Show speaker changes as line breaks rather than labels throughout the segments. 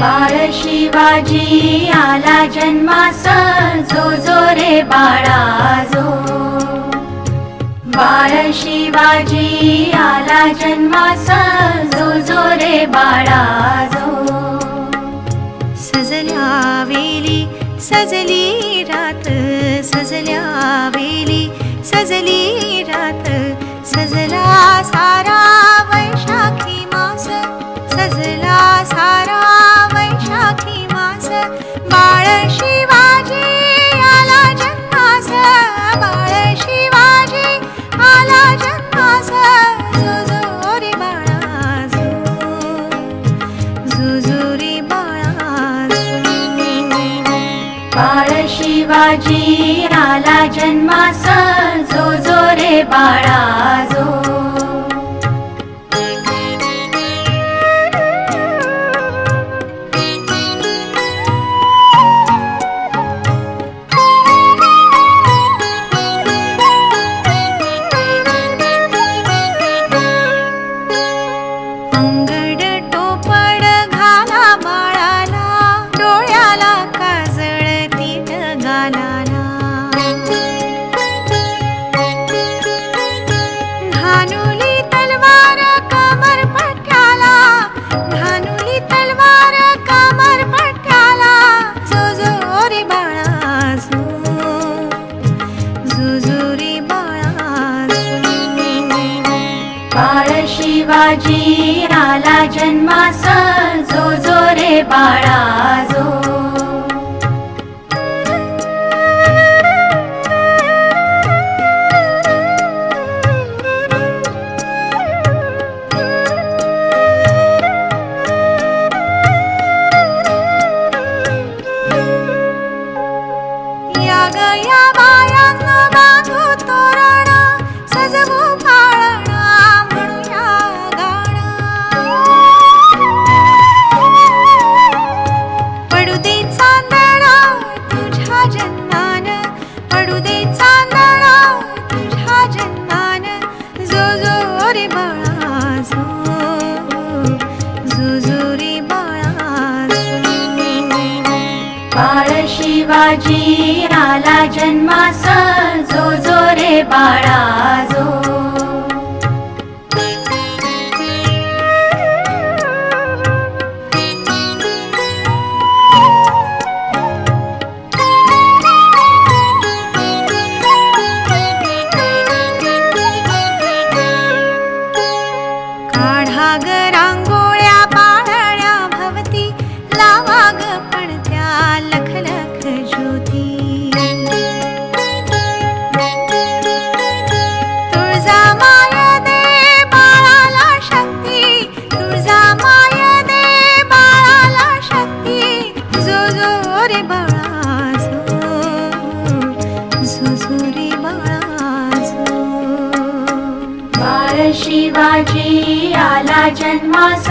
बाळ शिवाजी आला जन्मास जो जो रे बाळा जो. बाळ शिवाजी आला जन्मास जो जो रे बाळा जो.
सजल्या वेली सजली रात सजल्या वेली सजली रात. बाळ शिवाजी आला जन्मास बाळ शिवाजी आला जन्मास जो जो रे बाळा जो जुजुरी बाळ
शिवाजी आला जन्मास जो जो रे बाजी आला जन्मास जो जो रे बाळा शिवाजी आला जन्मास जो जो रे बाळा. जो
बाळा बाळ
शिवाजी आला जन्मास.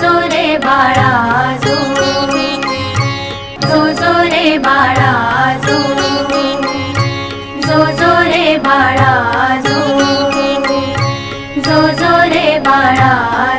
जो रे बाळा जो रे बाळा जो रे बाळा जो रे बाळा